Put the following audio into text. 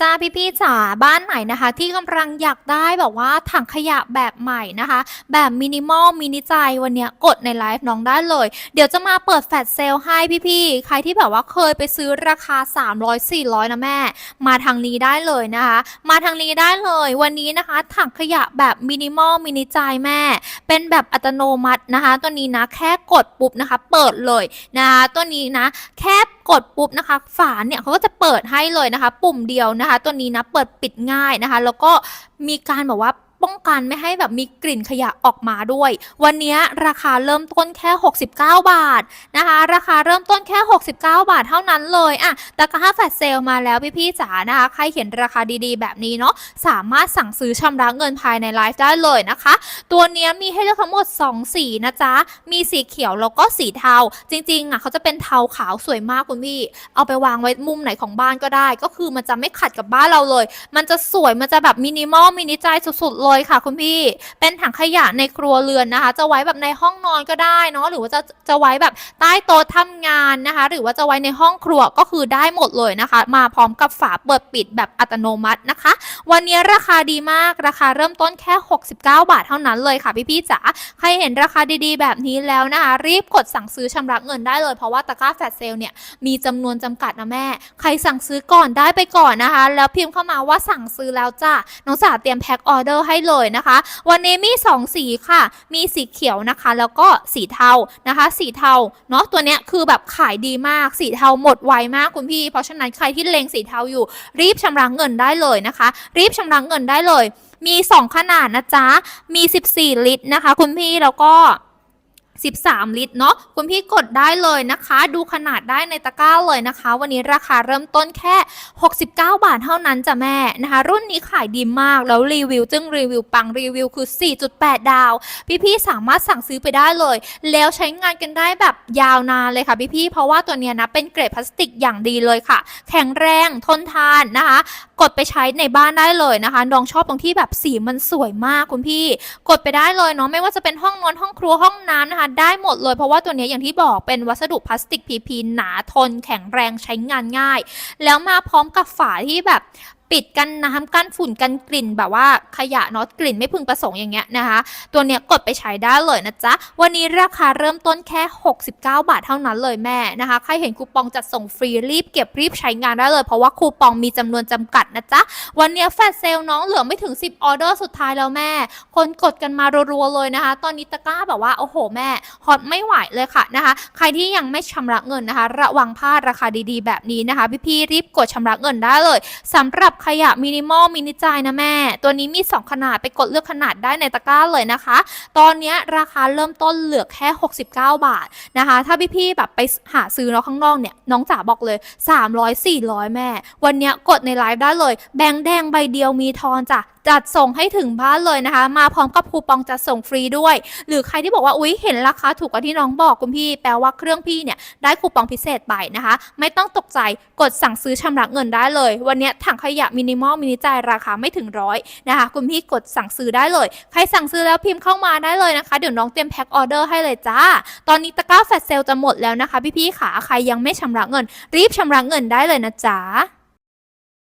จ้าพี่ๆจ๋าบ้านไหนนะคะ ที่กำลังอยากได้แบบว่าถังขยะแบบใหม่นะคะ แบบมินิมอลมินิใจวันเนี้ยกดในไลฟ์น้องได้เลย เดี๋ยวจะมาเปิดแฟลชเซลให้พี่ๆใครที่แบบว่าเคยไปซื้อราคา 300 400 นะแม่ มาทางนี้ได้เลยนะคะ มาทางนี้ได้เลย วันนี้นะคะ ถังขยะแบบมินิมอลมินิใจแม่ เป็นแบบอัตโนมัตินะคะ ตัวนี้นะแค่กดปุ๊บนะคะ เปิดเลยนะคะตัวนี้นะ แค่ กดปุ๊บนะคะ ฝาเนี่ยเขาก็จะเปิดให้เลยนะคะ ปุ่มเดียวนะคะ ตัวนี้นะเปิดปิดง่ายนะคะ แล้วก็มีการแบบว่า ป้องกันไม่ให้แบบมีกลิ่นขยะออกมาด้วย วันนี้ราคาเริ่มต้นแค่ 69 บาทนะคะ ราคาเริ่มต้นแค่ 69 บาทเท่านั้นเลยอะตะกร้าแฟลชเซลมาแล้วพี่ๆจ๋านะคะ ใครเห็นราคาดีๆ แบบนี้เนาะสามารถสั่งซื้อชำระเงินภายในไลฟ์ได้เลยนะคะ ตัวเนี้ยมีให้เลือกทั้งหมด 2 สีนะจ๊ะ มีสีเขียวแล้วก็สีเทา จริงๆอะเขาจะเป็นเทาขาวสวยมากคุณพี่ เอาไปวางไว้มุมไหนของบ้านก็ได้ ก็คือมันจะไม่ขัดกับบ้านเราเลย มันจะสวยมันจะแบบมินิมอลมินิใจสุดๆเลยยค่ะคุณพี่ เป็นถังขยะในครัวเรือนนะคะ จะไว้แบบในห้องนอนก็ได้เนาะ หรือว่าจะจะไว้แบบใต้โต๊ะทำงานนะคะ หรือว่าจะไว้ในห้องครัวก็คือได้หมดเลยนะคะ มาพร้อมกับฝาเปิดปิดแบบอัตโนมัตินะคะ วันนี้ราคาดีมาก ราคาเริ่มต้นแค่ 69 บาทเท่านั้นเลยค่ะพี่ๆจ๋า ใครเห็นราคาดีๆ แบบนี้แล้วนะคะ รีบกดสั่งซื้อชำระเงินได้เลย เพราะว่าตะกร้าแฟลชเซลเนี่ยมีจำนวนจำกัดนะแม่ ใครสั่งซื้อก่อนได้ไปก่อนนะคะ แล้วพิมพ์เข้ามาว่าสั่งซื้อแล้วจ้าน้องจ๋าเตรียมแพ็คออเดอร์ให้เลยนะคะ วันนี้มี 2 สีค่ะ มีสีเขียวนะคะ แล้วก็สีเทานะคะ สีเทาเนาะตัวเนี้ยคือแบบขายดีมากสีเทาหมดไวมากคุณพี่ เพราะฉะนั้นใครที่เล็งสีเทาอยู่ รีบชำระเงินได้เลยนะคะ รีบชำระเงินได้เลย มี 2 ขนาดนะจ๊ะมี 14 ลิตรนะคะ คุณพี่แล้วก็ 13 ลิตรเนาะคุณพี่กดได้เลยนะคะ ดูขนาดได้ในตะกร้าเลยนะคะ วันนี้ราคาเริ่มต้นแค่ 69 บาทเท่านั้นจ้ะแม่นะคะ รุ่นนี้ขายดีมากแล้วรีวิวจึงรีวิวปังรีวิวคือ 4.8 ดาว พี่ๆสามารถสั่งซื้อไปได้เลย แล้วใช้งานกันได้แบบยาวนานเลยค่ะพี่ๆเพราะว่าตัวเนี้ยนะเป็นเกรดพลาสติกอย่างดีเลยค่ะ แข็งแรงทนทานนะคะ กดไปใช้ในบ้านได้เลยนะคะน้องชอบตรงที่แบบสีมันสวยมากคุณพี่ กดไปได้เลยเนาะไม่ว่าจะเป็นห้องนอนห้องครัวห้องน้ำนะคะได้หมดเลย เพราะว่าตัวนี้อย่างที่บอกเป็นวัสดุพลาสติก PP หนาทนแข็งแรงใช้งานง่าย แล้วมาพร้อมกับฝาที่แบบ ปิดกันน้ำกันฝุ่นกันกลิ่นแบบว่าขยะเนาะกลิ่นไม่พึงประสงค์อย่างเงี้ยนะคะ ตัวเนี้ยกดไปใช้ได้เลยนะจ๊ะ วันนี้ราคาเริ่มต้นแค่ 69 บาทเท่านั้นเลยแม่นะคะ ใครเห็นคูปองจัดส่งฟรีรีบเก็บรีบใช้งานได้เลย เพราะว่าคูปองมีจำนวนจำกัดนะจ๊ะ วันนี้แฟลชเซลน้องเหลือไม่ถึง 10 ออเดอร์สุดท้ายแล้วแม่ คนกดกันมารัวๆเลยนะคะ ตอนนี้ตะกร้าแบบว่าโอ้โหแม่ฮอตไม่ไหวเลยค่ะนะคะ ใครที่ยังไม่ชำระเงินนะคะ ระวังพลาดราคาดีๆ แบบนี้นะคะ พี่ๆรีบกดชำระเงินได้เลยสำหรับขยะมินิมอลมินิจายนะแม่ ตัวนี้มี 2 ขนาดไปกดเลือกขนาดได้ในตะกร้าเลยนะคะ ตอนนี้ราคาเริ่มต้นเหลือแค่ 69 บาทนะคะ ถ้าพี่ๆแบบไปหาซื้อเนาะข้างนอกเนี่ยน้องจ๋าบอกเลย 300 400 แม่ วันนี้กดในไลฟ์ได้เลย แบงค์แดงใบเดียวมีทอนจ้ะ จัดส่งให้ถึงบ้านเลยนะคะ มาพร้อมกับคูปองจัดส่งฟรีด้วย หรือใครที่บอกว่าอุ๊ยเห็นราคาถูกกว่าที่น้องบอกคุณพี่ แปลว่าเครื่องพี่เนี่ยได้คูปองพิเศษไปนะคะ ไม่ต้องตกใจกดสั่งซื้อชำระเงินได้เลย วันนี้ถังขยะมินิมอลมินิจ่ายราคาไม่ถึงร้อยนะคะ คุณพี่กดสั่งซื้อได้เลย ใครสั่งซื้อแล้วพิมพ์เข้ามาได้เลยนะคะ เดี๋ยวน้องเตรียมแพ็คออเดอร์ให้เลยจ้า ตอนนี้ตะกร้าแฟลชเซลจะหมดแล้วนะคะ พี่ๆขาใครยังไม่ชำระเงิน รีบชำระเงินได้เลยนะจ๊ะ